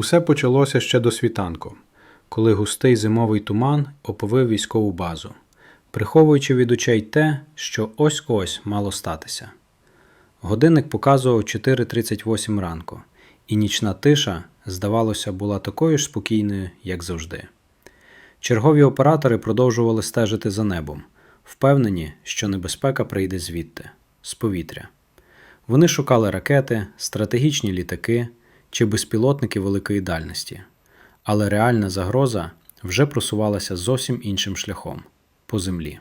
Усе почалося ще до світанку, коли густий зимовий туман оповив військову базу, приховуючи від очей те, що ось-ось мало статися. Годинник показував 4.38 ранку, і нічна тиша, здавалося, була такою ж спокійною, як завжди. Чергові оператори продовжували стежити за небом, впевнені, що небезпека прийде звідти, з повітря. Вони шукали ракети, стратегічні літаки чи безпілотники великої дальності, але реальна загроза вже просувалася зовсім іншим шляхом по землі.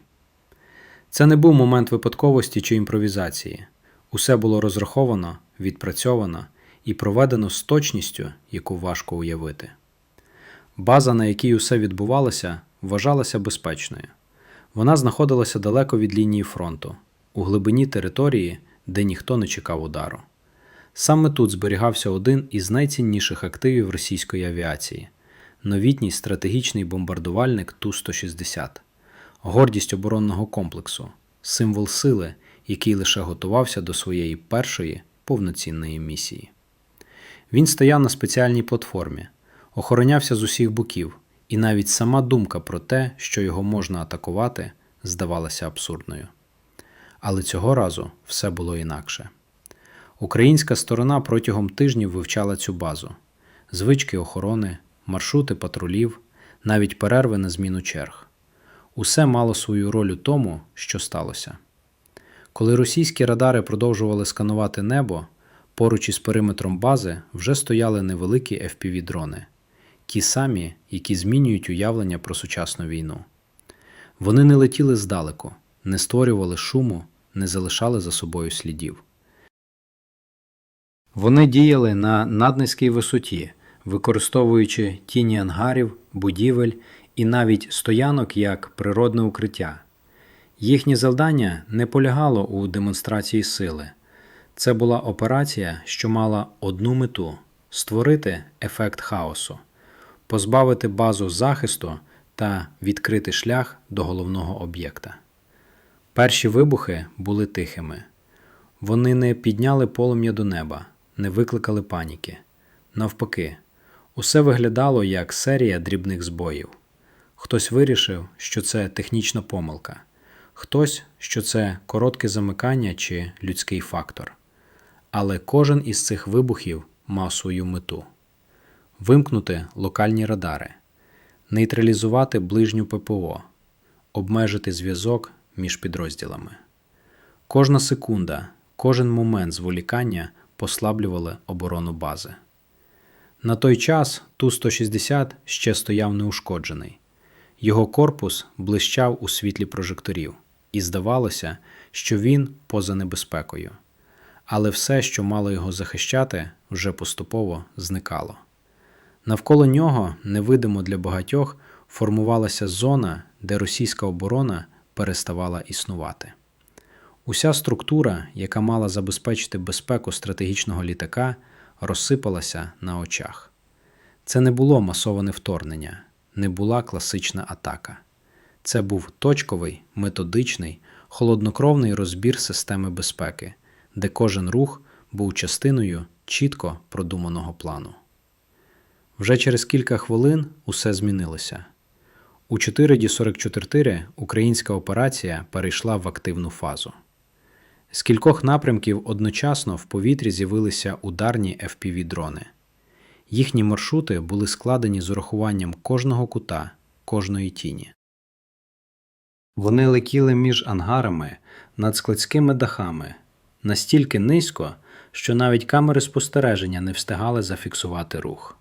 Це не був момент випадковості чи імпровізації. Усе було розраховано, відпрацьовано і проведено з точністю, яку важко уявити. База, на якій усе відбувалося, вважалася безпечною. Вона знаходилася далеко від лінії фронту, у глибині території, де ніхто не чекав удару. Саме тут зберігався один із найцінніших активів російської авіації новітній стратегічний бомбардувальник Ту-160, гордість оборонного комплексу, символ сили, який лише готувався до своєї першої повноцінної місії. Він стояв на спеціальній платформі, охоронявся з усіх боків, і навіть сама думка про те, що його можна атакувати, здавалася абсурдною. Але цього разу все було інакше. Українська сторона протягом тижнів вивчала цю базу, звички охорони, маршрути патрулів, навіть перерви на зміну черг. Усе мало свою роль у тому, що сталося. Коли російські радари продовжували сканувати небо, поруч із периметром бази вже стояли невеликі FPV-дрони, ті самі, які змінюють уявлення про сучасну війну. Вони не летіли здалеку, не створювали шуму, не залишали за собою слідів. Вони діяли на наднизькій висоті, використовуючи тіні ангарів, будівель і навіть стоянок як природне укриття. Їхнє завдання не полягало у демонстрації сили. Це була операція, що мала одну мету створити ефект хаосу, позбавити базу захисту та відкрити шлях до головного об'єкта. Перші вибухи були тихими. Вони не підняли полум'я до неба, не викликали паніки. Навпаки, усе виглядало як серія дрібних збоїв. Хтось вирішив, що це технічна помилка, хтось, що це коротке замикання чи людський фактор. Але кожен із цих вибухів мав свою мету: вимкнути локальні радари, нейтралізувати ближню ППО, обмежити зв'язок між підрозділами. Кожна секунда, кожен момент зволікання послаблювали оборону бази. На той час Ту-160 ще стояв неушкоджений. Його корпус блищав у світлі прожекторів, і здавалося, що він поза небезпекою. Але все, що мало його захищати, вже поступово зникало. Навколо нього, невидимо для багатьох, формувалася зона, де російська оборона переставала існувати. Уся структура, яка мала забезпечити безпеку стратегічного літака, розсипалася на очах. Це не було масоване вторгнення, не була класична атака. Це був точковий, методичний, холоднокровний розбір системи безпеки, де кожен рух був частиною чітко продуманого плану. Вже через кілька хвилин усе змінилося. У 4D44 українська операція перейшла в активну фазу. З кількох напрямків одночасно в повітрі з'явилися ударні FPV-дрони. Їхні маршрути були складені з урахуванням кожного кута, кожної тіні. Вони летіли між ангарами над складськими дахами настільки низько, що навіть камери спостереження не встигали зафіксувати рух.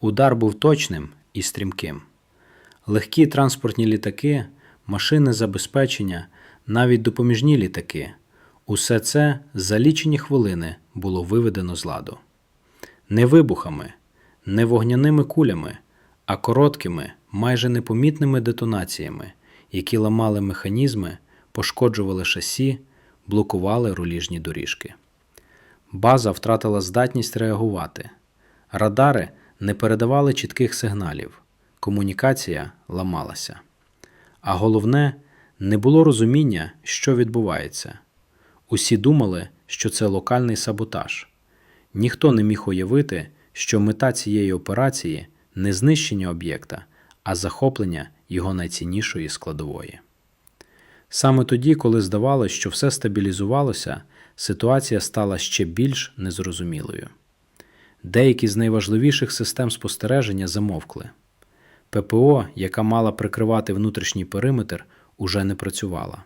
Удар був точним і стрімким. Легкі транспортні літаки, машини забезпечення, навіть допоміжні літаки. Усе це за лічені хвилини було виведено з ладу. Не вибухами, не вогняними кулями, а короткими, майже непомітними детонаціями, які ламали механізми, пошкоджували шасі, блокували руліжні доріжки. База втратила здатність реагувати. Радари не передавали чітких сигналів, комунікація ламалася. А головне, не було розуміння, що відбувається. Усі думали, що це локальний саботаж. Ніхто не міг уявити, що мета цієї операції не знищення об'єкта, а захоплення його найціннішої складової. Саме тоді, коли здавалося, що все стабілізувалося, ситуація стала ще більш незрозумілою. Деякі з найважливіших систем спостереження замовкли. ППО, яка мала прикривати внутрішній периметр, уже не працювала.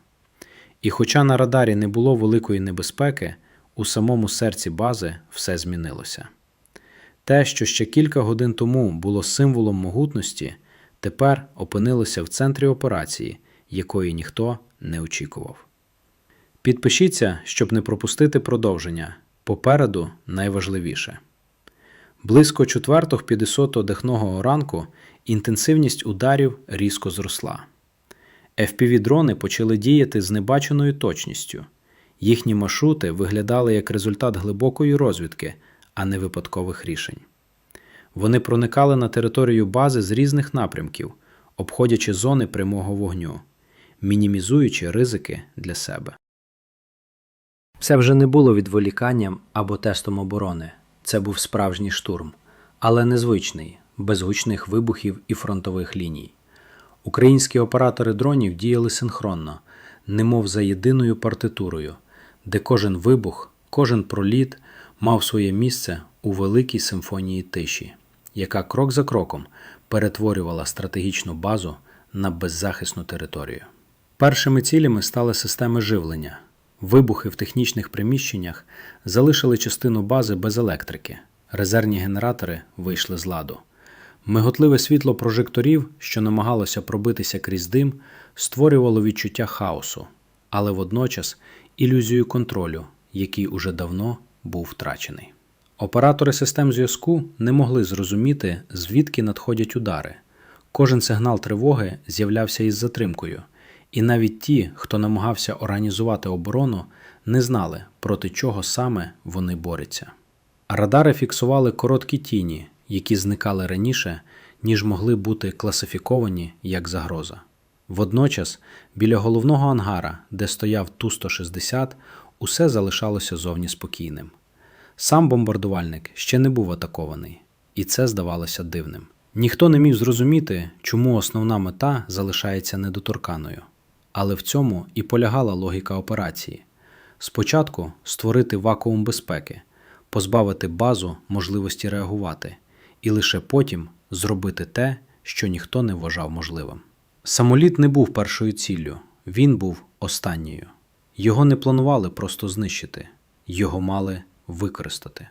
І хоча на радарі не було великої небезпеки, у самому серці бази все змінилося. Те, що ще кілька годин тому було символом могутності, тепер опинилося в центрі операції, якої ніхто не очікував. Підпишіться, щоб не пропустити продовження. Попереду найважливіше. Близько 4.50 дихного ранку інтенсивність ударів різко зросла. FPV-дрони почали діяти з небаченою точністю. Їхні маршрути виглядали як результат глибокої розвідки, а не випадкових рішень. Вони проникали на територію бази з різних напрямків, обходячи зони прямого вогню, мінімізуючи ризики для себе. Це вже не було відволіканням або тестом оборони. Це був справжній штурм, але незвичний, без гучних вибухів і фронтових ліній. Українські оператори дронів діяли синхронно, немов за єдиною партитурою, де кожен вибух, кожен проліт мав своє місце у великій симфонії тиші, яка крок за кроком перетворювала стратегічну базу на беззахисну територію. Першими цілями стали системи живлення. Вибухи в технічних приміщеннях залишили частину бази без електрики. Резервні генератори вийшли з ладу. Миготливе світло прожекторів, що намагалося пробитися крізь дим, створювало відчуття хаосу, але водночас ілюзію контролю, який уже давно був втрачений. Оператори систем зв'язку не могли зрозуміти, звідки надходять удари. Кожен сигнал тривоги з'являвся із затримкою, і навіть ті, хто намагався організувати оборону, не знали, проти чого саме вони борються. Радари фіксували короткі тіні, які зникали раніше, ніж могли бути класифіковані як загроза. Водночас, біля головного ангара, де стояв Ту-160, усе залишалося зовні спокійним. Сам бомбардувальник ще не був атакований, і це здавалося дивним. Ніхто не міг зрозуміти, чому основна мета залишається недоторканою. Але в цьому і полягала логіка операції. Спочатку створити вакуум безпеки, позбавити базу можливості реагувати, і лише потім зробити те, що ніхто не вважав можливим. Самоліт не був першою ціллю, він був останньою. Його не планували просто знищити, його мали використати.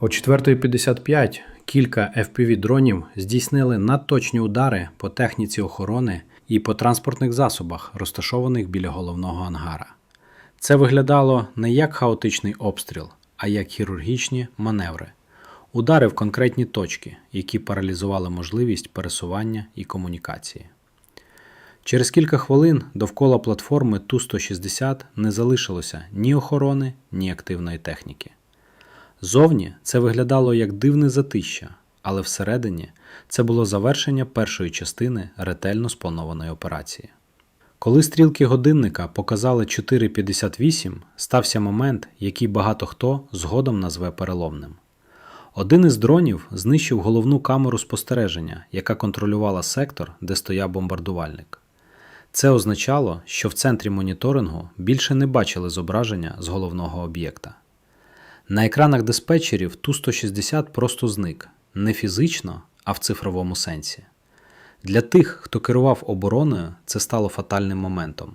О 4.55 кілька FPV-дронів здійснили надточні удари по техніці охорони і по транспортних засобах, розташованих біля головного ангара. Це виглядало не як хаотичний обстріл, а як хірургічні маневри, удари в конкретні точки, які паралізували можливість пересування і комунікації. Через кілька хвилин довкола платформи Ту-160 не залишилося ні охорони, ні активної техніки. Зовні це виглядало як дивне затища, але всередині це було завершення першої частини ретельно спланованої операції. Коли стрілки годинника показали 4.58, стався момент, який багато хто згодом назве переломним. Один із дронів знищив головну камеру спостереження, яка контролювала сектор, де стояв бомбардувальник. Це означало, що в центрі моніторингу більше не бачили зображення з головного об'єкта. На екранах диспетчерів Ту-160 просто зник не фізично, а в цифровому сенсі. Для тих, хто керував обороною, це стало фатальним моментом.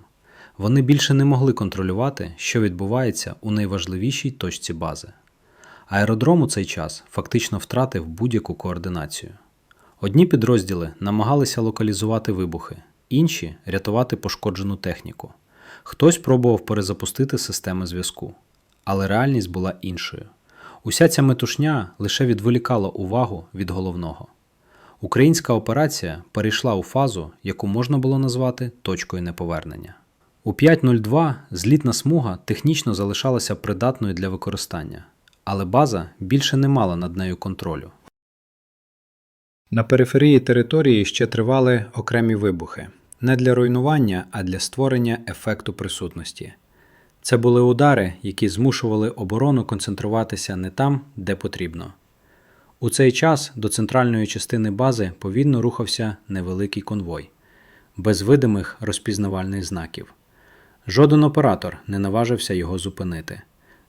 Вони більше не могли контролювати, що відбувається у найважливішій точці бази. Аеродром у цей час фактично втратив будь-яку координацію. Одні підрозділи намагалися локалізувати вибухи, інші рятувати пошкоджену техніку. Хтось пробував перезапустити системи зв'язку. Але реальність була іншою. Уся ця метушня лише відволікала увагу від головного. Українська операція перейшла у фазу, яку можна було назвати точкою неповернення. У 5.02 злітна смуга технічно залишалася придатною для використання, але база більше не мала над нею контролю. На периферії території ще тривали окремі вибухи не для руйнування, а для створення ефекту присутності. Це були удари, які змушували оборону концентруватися не там, де потрібно. У цей час до центральної частини бази повільно рухався невеликий конвой, без видимих розпізнавальних знаків. Жоден оператор не наважився його зупинити.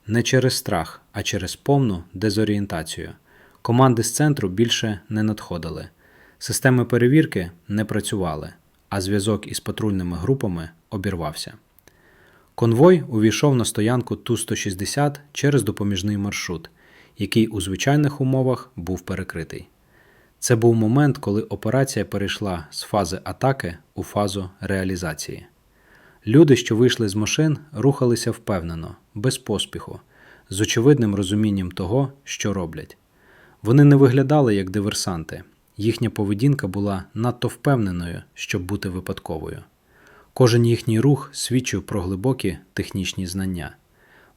Не через страх, а через повну дезорієнтацію. Команди з центру більше не надходили. Системи перевірки не працювали, а зв'язок із патрульними групами обірвався. Конвой увійшов на стоянку Ту-160 через допоміжний маршрут, який у звичайних умовах був перекритий. Це був момент, коли операція перейшла з фази атаки у фазу реалізації. Люди, що вийшли з машин, рухалися впевнено, без поспіху, з очевидним розумінням того, що роблять. Вони не виглядали як диверсанти, їхня поведінка була надто впевненою, щоб бути випадковою. Кожен їхній рух свідчив про глибокі технічні знання.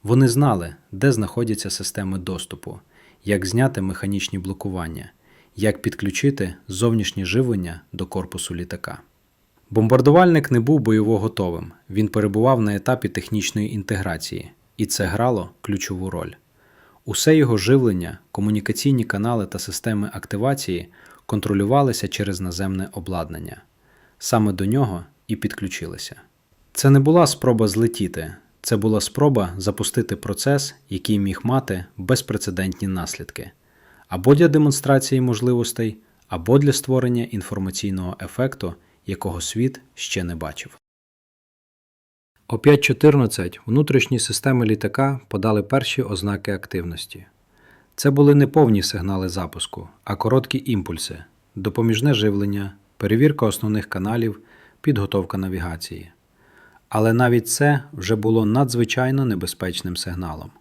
Вони знали, де знаходяться системи доступу, як зняти механічні блокування, як підключити зовнішнє живлення до корпусу літака. Бомбардувальник не був бойово готовим, він перебував на етапі технічної інтеграції, і це грало ключову роль. Усе його живлення, комунікаційні канали та системи активації контролювалися через наземне обладнання. Саме до нього і підключилися. Це не була спроба злетіти, це була спроба запустити процес, який міг мати безпрецедентні наслідки, або для демонстрації можливостей, або для створення інформаційного ефекту, якого світ ще не бачив. О 5.14 внутрішні системи літака подали перші ознаки активності. Це були не повні сигнали запуску, а короткі імпульси, допоміжне живлення, перевірка основних каналів, підготовка навігації. Але навіть це вже було надзвичайно небезпечним сигналом.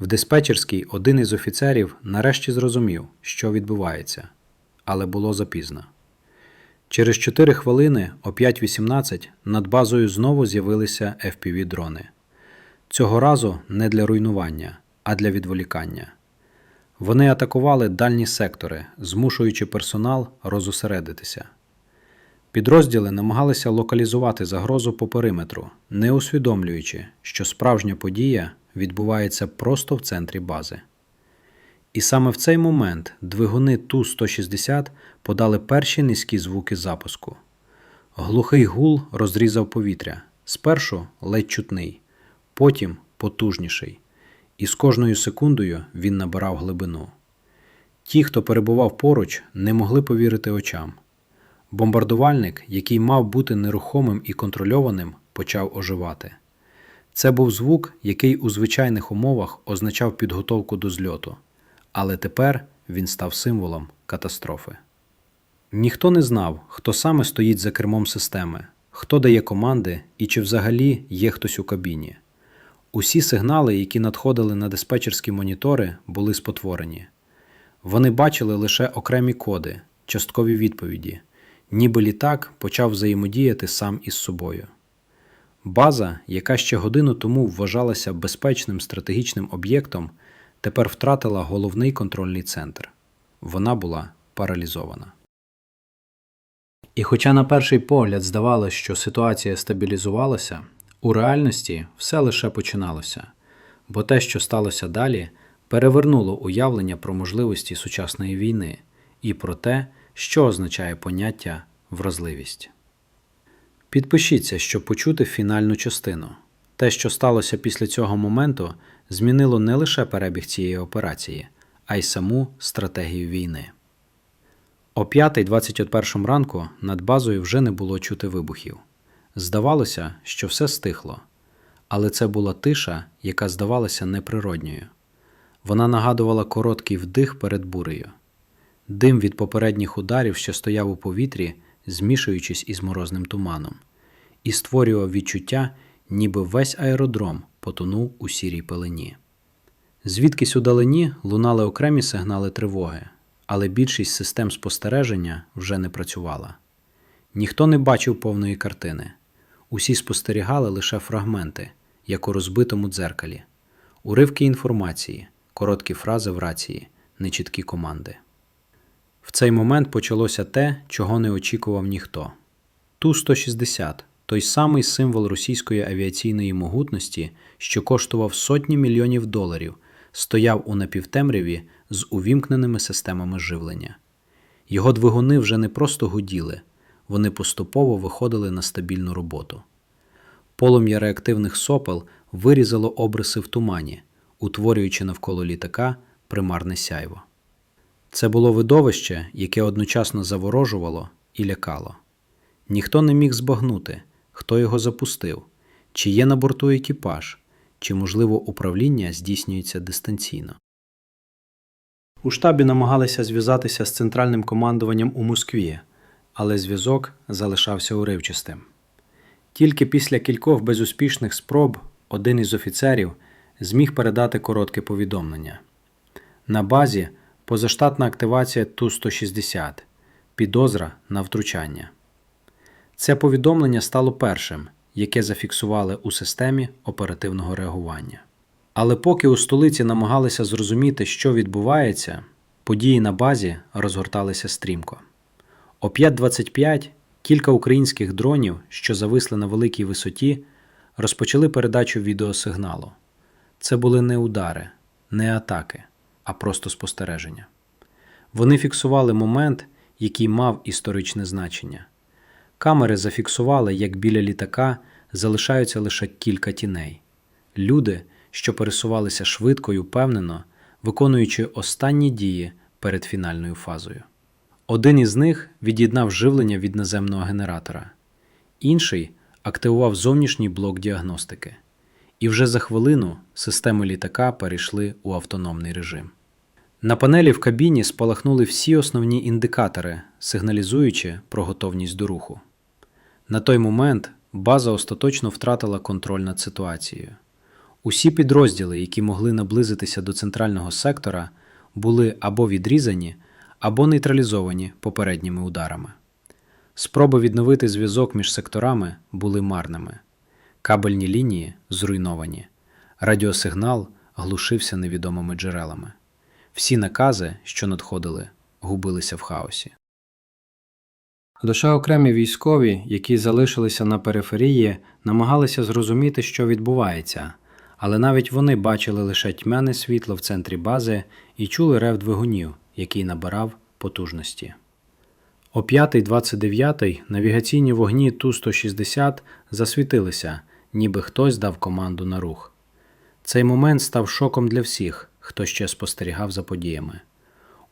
В диспетчерській один із офіцерів нарешті зрозумів, що відбувається, але було запізно. Через 4 хвилини о 5.18 над базою знову з'явилися FPV-дрони. Цього разу не для руйнування, а для відволікання. Вони атакували дальні сектори, змушуючи персонал розосередитися. Підрозділи намагалися локалізувати загрозу по периметру, не усвідомлюючи, що справжня подія відбувається просто в центрі бази. І саме в цей момент двигуни Ту-160 подали перші низькі звуки запуску. Глухий гул розрізав повітря, спершу ледь чутний, потім потужніший, і з кожною секундою він набирав глибину. Ті, хто перебував поруч, не могли повірити очам. Бомбардувальник, який мав бути нерухомим і контрольованим, почав оживати. Це був звук, який у звичайних умовах означав підготовку до зльоту, але тепер він став символом катастрофи. Ніхто не знав, хто саме стоїть за кермом системи, хто дає команди і чи взагалі є хтось у кабіні. Усі сигнали, які надходили на диспетчерські монітори, були спотворені. Вони бачили лише окремі коди, часткові відповіді, ніби літак почав взаємодіяти сам із собою. База, яка ще годину тому вважалася безпечним стратегічним об'єктом, тепер втратила головний контрольний центр. Вона була паралізована. І хоча на перший погляд здавалося, що ситуація стабілізувалася, у реальності все лише починалося, бо те, що сталося далі, перевернуло уявлення про можливості сучасної війни і про те, що означає поняття вразливість. Підпишіться, щоб почути фінальну частину. Те, що сталося після цього моменту, змінило не лише перебіг цієї операції, а й саму стратегію війни. О 5.21 ранку над базою вже не було чути вибухів. Здавалося, що все стихло, але це була тиша, яка здавалася неприродньою. Вона нагадувала короткий вдих перед бурею. Дим від попередніх ударів, що стояв у повітрі, змішуючись із морозним туманом, і створював відчуття, ніби весь аеродром потонув у сірій пелені. Звідкись удалині лунали окремі сигнали тривоги, але більшість систем спостереження вже не працювала. Ніхто не бачив повної картини. Усі спостерігали лише фрагменти, як у розбитому дзеркалі, уривки інформації, короткі фрази в рації, нечіткі команди. В цей момент почалося те, чого не очікував ніхто. Ту-160, той самий символ російської авіаційної могутності, що коштував сотні мільйонів доларів, стояв у напівтемряві з увімкненими системами живлення. Його двигуни вже не просто гуділи, вони поступово виходили на стабільну роботу. Полум'я реактивних сопел вирізало обриси в тумані, утворюючи навколо літака примарне сяйво. Це було видовище, яке одночасно заворожувало і лякало. Ніхто не міг збагнути, хто його запустив, чи є на борту екіпаж, чи, можливо, управління здійснюється дистанційно. У штабі намагалися зв'язатися з центральним командуванням у Москві, але зв'язок залишався уривчастим. Тільки після кількох безуспішних спроб один із офіцерів зміг передати коротке повідомлення. На базі позаштатна активація Ту-160, підозра на втручання. Це повідомлення стало першим, яке зафіксували у системі оперативного реагування. Але поки у столиці намагалися зрозуміти, що відбувається, події на базі розгорталися стрімко. О 5.25 кілька українських дронів, що зависли на великій висоті, розпочали передачу відеосигналу. Це були не удари, не атаки, а просто спостереження. Вони фіксували момент, який мав історичне значення. Камери зафіксували, як біля літака залишаються лише кілька тіней. Люди, що пересувалися швидко й упевнено, виконуючи останні дії перед фінальною фазою. Один із них від'єднав живлення від наземного генератора, інший активував зовнішній блок діагностики. І вже за хвилину системи літака перейшли у автономний режим. На панелі в кабіні спалахнули всі основні індикатори, сигналізуючи про готовність до руху. На той момент база остаточно втратила контроль над ситуацією. Усі підрозділи, які могли наблизитися до центрального сектора, були або відрізані, або нейтралізовані попередніми ударами. Спроби відновити зв'язок між секторами були марними. Кабельні лінії зруйновані, радіосигнал глушився невідомими джерелами. Всі накази, що надходили, губилися в хаосі. Лише окремі військові, які залишилися на периферії, намагалися зрозуміти, що відбувається, але навіть вони бачили лише тьмяне світло в центрі бази і чули рев двигунів, який набирав потужності. О 5.29 навігаційні вогні Ту-160 засвітилися, ніби хтось дав команду на рух. Цей момент став шоком для всіх, хто ще спостерігав за подіями.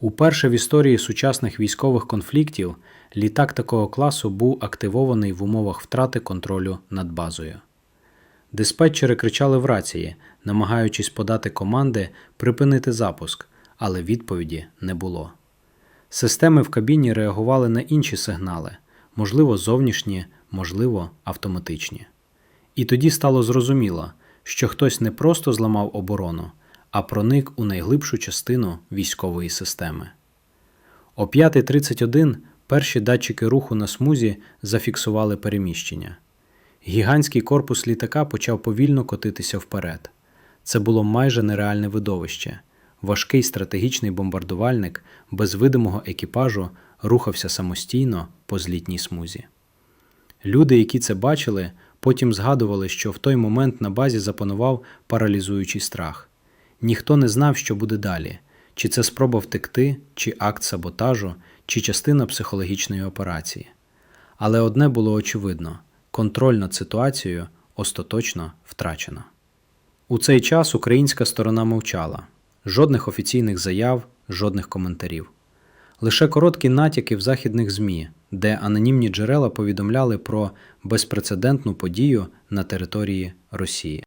Уперше в історії сучасних військових конфліктів літак такого класу був активований в умовах втрати контролю над базою. Диспетчери кричали в рації, намагаючись подати команди припинити запуск, але відповіді не було. Системи в кабіні реагували на інші сигнали, можливо, зовнішні, можливо, автоматичні. І тоді стало зрозуміло, що хтось не просто зламав оборону, а проник у найглибшу частину військової системи. О 5.31 перші датчики руху на смузі зафіксували переміщення. Гігантський корпус літака почав повільно котитися вперед. Це було майже нереальне видовище. Важкий стратегічний бомбардувальник без видимого екіпажу рухався самостійно по злітній смузі. Люди, які це бачили, потім згадували, що в той момент на базі запанував паралізуючий страх. Ніхто не знав, що буде далі, чи це спроба втекти, чи акт саботажу, чи частина психологічної операції. Але одне було очевидно контроль над ситуацією остаточно втрачено. У цей час українська сторона мовчала жодних офіційних заяв, жодних коментарів. Лише короткі натяки в західних ЗМІ, де анонімні джерела повідомляли про безпрецедентну подію на території Росії.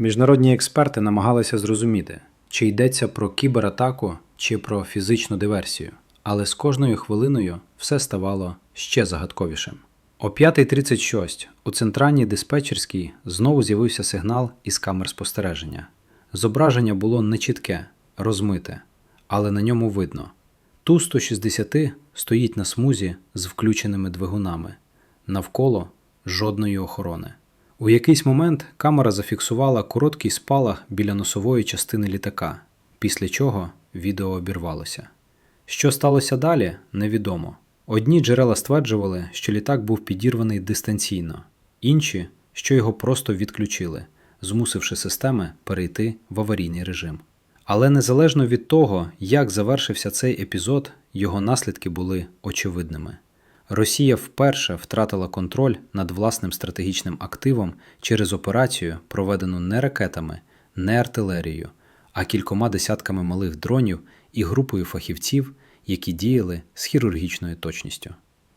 Міжнародні експерти намагалися зрозуміти, чи йдеться про кібератаку чи про фізичну диверсію, але з кожною хвилиною все ставало ще загадковішим. О 5.36 у центральній диспетчерській знову з'явився сигнал із камер спостереження. Зображення було нечітке, розмите, але на ньому видно. Ту-160 стоїть на смузі з включеними двигунами, навколо жодної охорони. У якийсь момент камера зафіксувала короткий спалах біля носової частини літака, після чого відео обірвалося. Що сталося далі, невідомо. Одні джерела стверджували, що літак був підірваний дистанційно, інші, що його просто відключили, змусивши системи перейти в аварійний режим. Але незалежно від того, як завершився цей епізод, його наслідки були очевидними. Росія вперше втратила контроль над власним стратегічним активом через операцію, проведену не ракетами, не артилерією, а кількома десятками малих дронів і групою фахівців, які діяли з хірургічною точністю.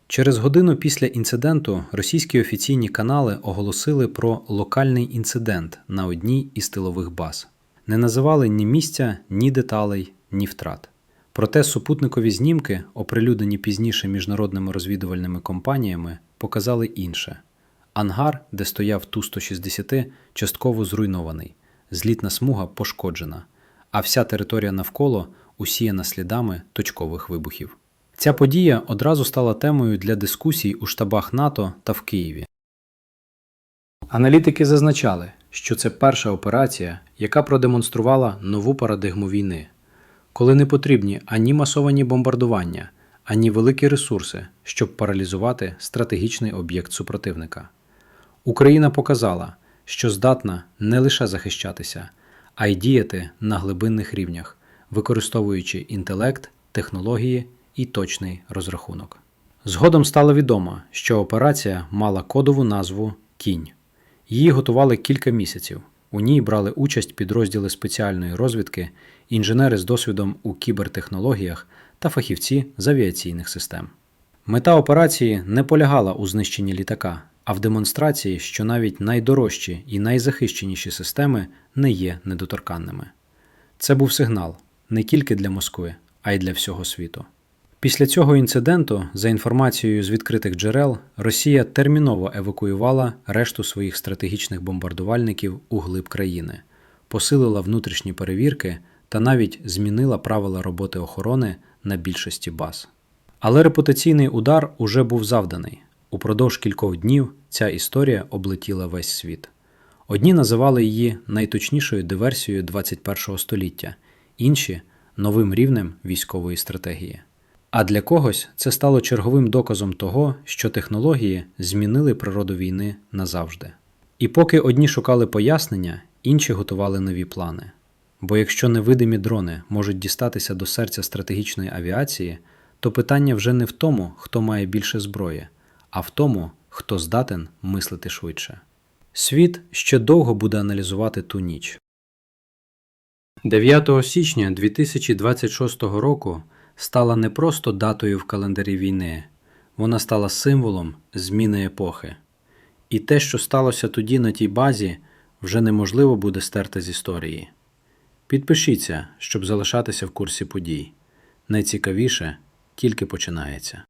Через годину після інциденту російські офіційні канали оголосили про локальний інцидент на одній із тилових баз. Не називали ні місця, ні деталей, ні втрат. Проте супутникові знімки, оприлюднені пізніше міжнародними розвідувальними компаніями, показали інше. Ангар, де стояв Ту-160, частково зруйнований, злітна смуга пошкоджена, а вся територія навколо усіяна слідами точкових вибухів. Ця подія одразу стала темою для дискусій у штабах НАТО та в Києві. Аналітики зазначали, що це перша операція, яка продемонструвала нову парадигму війни, коли не потрібні ані масовані бомбардування, ані великі ресурси, щоб паралізувати стратегічний об'єкт супротивника. Україна показала, що здатна не лише захищатися, а й діяти на глибинних рівнях, використовуючи інтелект, технології і точний розрахунок. Згодом стало відомо, що операція мала кодову назву Кінь. Її готували кілька місяців. У ній брали участь підрозділи спеціальної розвідки, інженери з досвідом у кібертехнологіях та фахівці з авіаційних систем. Мета операції не полягала у знищенні літака, а в демонстрації, що навіть найдорожчі і найзахищеніші системи не є недоторканними. Це був сигнал не тільки для Москви, а й для всього світу. Після цього інциденту, за інформацією з відкритих джерел, Росія терміново евакуювала решту своїх стратегічних бомбардувальників у глиб країни, посилила внутрішні перевірки та навіть змінила правила роботи охорони на більшості баз. Але репутаційний удар уже був завданий. Упродовж кількох днів ця історія облетіла весь світ. Одні називали її найточнішою диверсією 21 століття, інші новим рівнем військової стратегії. А для когось це стало черговим доказом того, що технології змінили природу війни назавжди. І поки одні шукали пояснення, інші готували нові плани. Бо якщо невидимі дрони можуть дістатися до серця стратегічної авіації, то питання вже не в тому, хто має більше зброї, а в тому, хто здатен мислити швидше. Світ ще довго буде аналізувати ту ніч. 9 січня 2026 року стала не просто датою в календарі війни, вона стала символом зміни епохи. І те, що сталося тоді на тій базі, вже неможливо буде стерти з історії. Підпишіться, щоб залишатися в курсі подій. Найцікавіше тільки починається.